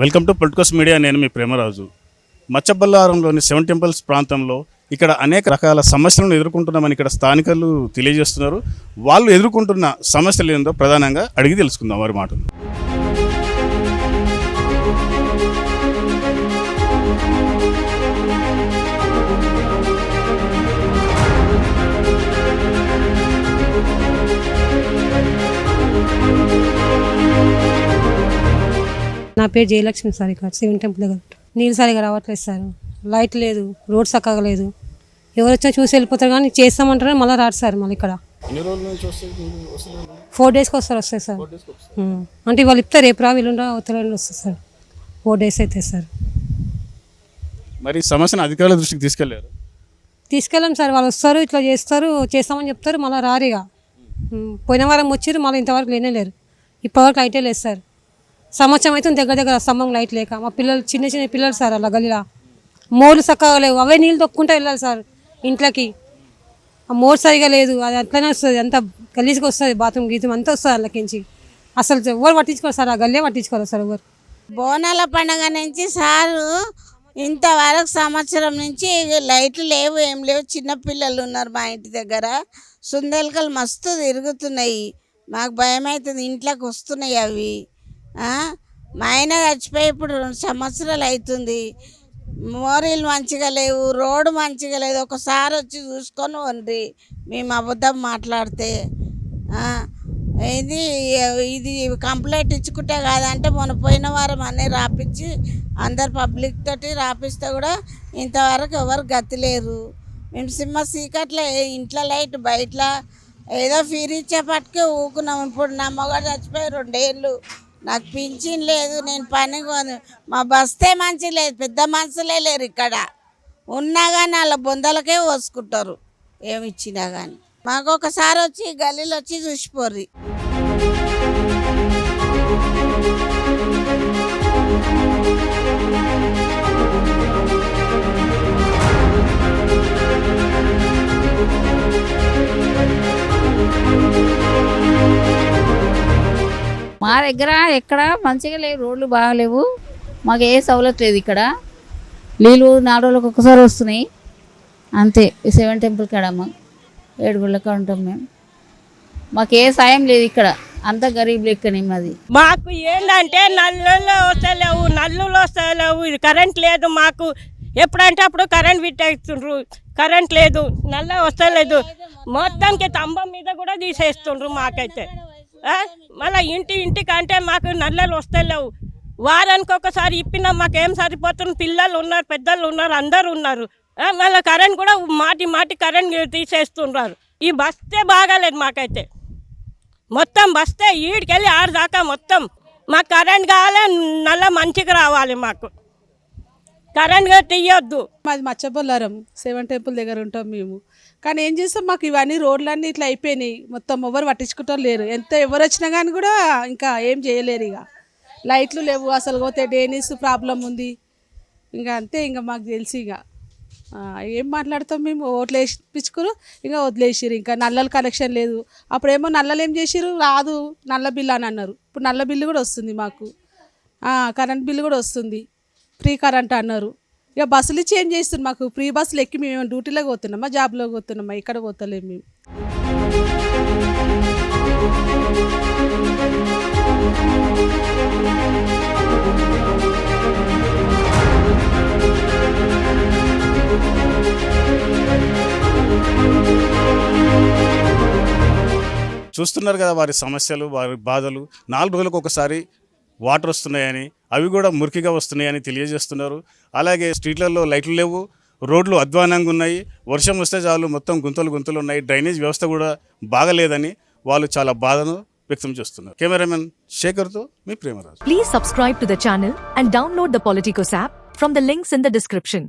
Welcome to politicals media నేను మీ ప్రేమరాజు. మచ్చబల్లారంలోని సెవెన్ టెంపుల్స్ ప్రాంతంలో ఇక్కడ అనేక రకాల సమస్యలను ఎదుర్కొంటున్నామని ఇక్కడ స్థానికులు తెలియజేస్తున్నారు. వాళ్ళు ఎదుర్కొంటున్న సమస్యలు ఏందో ప్రధానంగా అడిగి తెలుసుకుందాం వారి మాటలు. నా పేరు జయలక్ష్మి సార్ ఇక్కడ శివన్ టెంపుల్ దగ్గర నీళ్ళు సరిగా రావట్లేదు సార్. లైట్ లేదు రోడ్ చక్కగా లేదు ఎవరు వచ్చినా చూసి వెళ్ళిపోతారు కానీ చేస్తామంటారు మళ్ళీ రాడు సార్ మళ్ళీ ఇక్కడ. ఫోర్ డేస్కి వస్తారు వస్తాయి సార్. అంటే వాళ్ళు ఇస్తారు రేపు రా వీళ్ళుండా ఉత్తరాలు వస్తుంది సార్. ఫోర్ డేస్ అయితే సార్. మరి సమస్యను అధికారుల దృష్టికి తీసుకెళ్ళారు? తీసుకెళ్ళాం సార్. వాళ్ళు వస్తారు ఇట్లా చేస్తారు చేస్తామని చెప్తారు మళ్ళీ రారు ఇక. ఉం. పోయిన వారం వచ్చారు మళ్ళీ ఇంతవరకు లేనే లేరు. ఇప్పటివరకు లైటే లేదు సార్. సంవత్సరం అయితే దగ్గర దగ్గర స్తంభం లైట్ లేక మా పిల్లలు చిన్న చిన్న పిల్లలు సార్ అలా గలీలా మోర్లు చక్కగా లేవు అవే నీళ్ళు తొక్కుంటూ వెళ్ళాలి సార్ ఇంట్లోకి. ఆ మోర్ సరిగా లేదు. అది అట్లనే వస్తుంది. అంత గలీజ్గా వస్తుంది. బాత్రూమ్ గీతం అంతా వస్తుంది అందులోకించి అసలు ఎవరు పట్టించుకోరు సార్. ఆ గల్లే పట్టించుకోరు సార్ ఎవరు. బోనాల పండుగ నుంచి సారు ఇంతవరకు సంవత్సరం నుంచి లైట్లు లేవు ఏం లేవు. చిన్నపిల్లలు ఉన్నారు మా ఇంటి దగ్గర. సుందెలకలు మస్తు తిరుగుతున్నాయి. మాకు భయం అవుతుంది ఇంట్లోకి వస్తున్నాయి అవి. మా ఆయన చచ్చిపోయి ఇప్పుడు రెండు సంవత్సరాలు అవుతుంది. మోరీలు మంచిగా లేవు రోడ్డు మంచిగా లేదు. ఒకసారి వచ్చి చూసుకొని వండి మేము అబద్ధం మాట్లాడితే ఇది ఇది కంప్లైంట్ ఇచ్చుకుంటే కాదంటే మొన్న పోయిన వారం అన్నీ రాపించి అందరు పబ్లిక్ తోటి రాపిస్తే కూడా ఇంతవరకు ఎవరు గతి లేరు. మేము సింహ సీకట్లో ఇంట్లో లైట్ బయట ఏదో ఫీరిచ్చే పట్టుకే ఊకున్నాం. ఇప్పుడు నా మొగడు చచ్చిపోయి రెండేళ్ళు నాకు పింఛన్ లేదు నేను పని కొను. మా బస్తే మంచి లేదు పెద్ద మనుషులే లేరు ఇక్కడ. ఉన్నా కానీ వాళ్ళ బొందలకే పోసుకుంటారు. ఏమి ఇచ్చినా కానీ మాకు ఒకసారి వచ్చి గల్లీలో వచ్చి చూసిపోర్రి. మా దగ్గర ఎక్కడ మంచిగా లేవు రోడ్లు బాగాలేవు. మాకు ఏ సౌలత్ లేదు ఇక్కడ. నీళ్ళు నాలుగు రోజులకు ఒకసారి వస్తున్నాయి. అంతే సెవెన్ టెంపుల్ కాడమ్మ ఏడుగుళ్ళక ఉంటాం మేము. మాకు ఏ సాయం లేదు ఇక్కడ. అంత గరీబ్ లెక్కనే మాది. మాకు ఏంటంటే నల్లులు వస్తలేవు నల్లులు వస్తలేవు. ఇది కరెంట్ లేదు మాకు. ఎప్పుడంటే అప్పుడు కరెంట్ విట్టేస్తుండ్రు కరెంట్ లేదు నల్ల వస్తలేదు. మొత్తానికి స్తంభం మీద కూడా తీసేస్తుండ్రు మాకైతే. మళ్ళీ ఇంటి ఇంటికంటే మాకు నల్లలు వస్తలేవు వారానికి ఒకసారి ఇప్పినా మాకేం సరిపోతుంది? పిల్లలు ఉన్నారు పెద్దలు ఉన్నారు అందరు ఉన్నారు. మళ్ళీ కరెంట్ కూడా మాటి మాటి కరెంట్ తీసేస్తున్నారు. ఈ బస్తే బాగాలేదు మాకైతే. మొత్తం బస్తే ఈడికెళ్ళి ఆరు దాకా మొత్తం. మాకు కరెంట్ కావాలి నల్ల మంచిగా రావాలి మాకు. కరెంట్గా ఇవ్వద్దు మాది మచ్చబొల్లారం సెవెన్ టెంపుల్ దగ్గర ఉంటాం మేము. కానీ ఏం చేస్తాం మాకు ఇవన్నీ రోడ్లన్నీ ఇట్లా అయిపోయినాయి. మొత్తం ఎవరు పట్టించుకుంటారు లేరు. ఎంత ఎవరు వచ్చినా కానీ కూడా ఇంకా ఏం చేయలేరు ఇక. లైట్లు లేవు అసలు పోతే డేనీస్ ప్రాబ్లం ఉంది. ఇంకా అంతే ఇంకా మాకు తెలిసి ఇక. ఏం మాట్లాడతాం మేము? ఓట్లు వేసిపించుకురు ఇంకా వదిలేసిరు ఇంకా నల్లల కనెక్షన్ లేదు. అప్పుడేమో నల్లలు ఏం చేసిరు రాదు నల్ల బిల్లు అని అన్నారు. ఇప్పుడు నల్ల బిల్లు కూడా వస్తుంది మాకు. కరెంట్ బిల్లు కూడా వస్తుంది. ఫ్రీ కరెంట్ అన్నారు. ఇక బస్సులు ఇచ్చి ఏం చేస్తుంది మాకు ఫ్రీ బస్సులు ఎక్కి మేము డ్యూటీలో పోతున్నామా? జాబ్లో పోతున్నామా? ఇక్కడ పోతలేము మేము. చూస్తున్నారు కదా వారి సమస్యలు వారి బాధలు. నాలుగు రోజులకు ఒకసారి వాటర్ వస్తున్నాయని అవి కూడా మురికిగా వస్తున్నాయని తెలియజేస్తున్నారు. అలాగే స్ట్రీట్లలో లైట్లు లేవు రోడ్లు అధ్వానంగా ఉన్నాయి. వర్షం వస్తే చాలు మొత్తం గుంతలు గుంతలు ఉన్నాయి. డ్రైనేజ్ వ్యవస్థ కూడా బాగలేదని వాళ్ళు చాలా బాధను వ్యక్తం చేస్తున్నారు. కెమెరామెన్ శేఖర్తో మీ Premraju. Please subscribe to the channel and download the Politicos app from the links in the description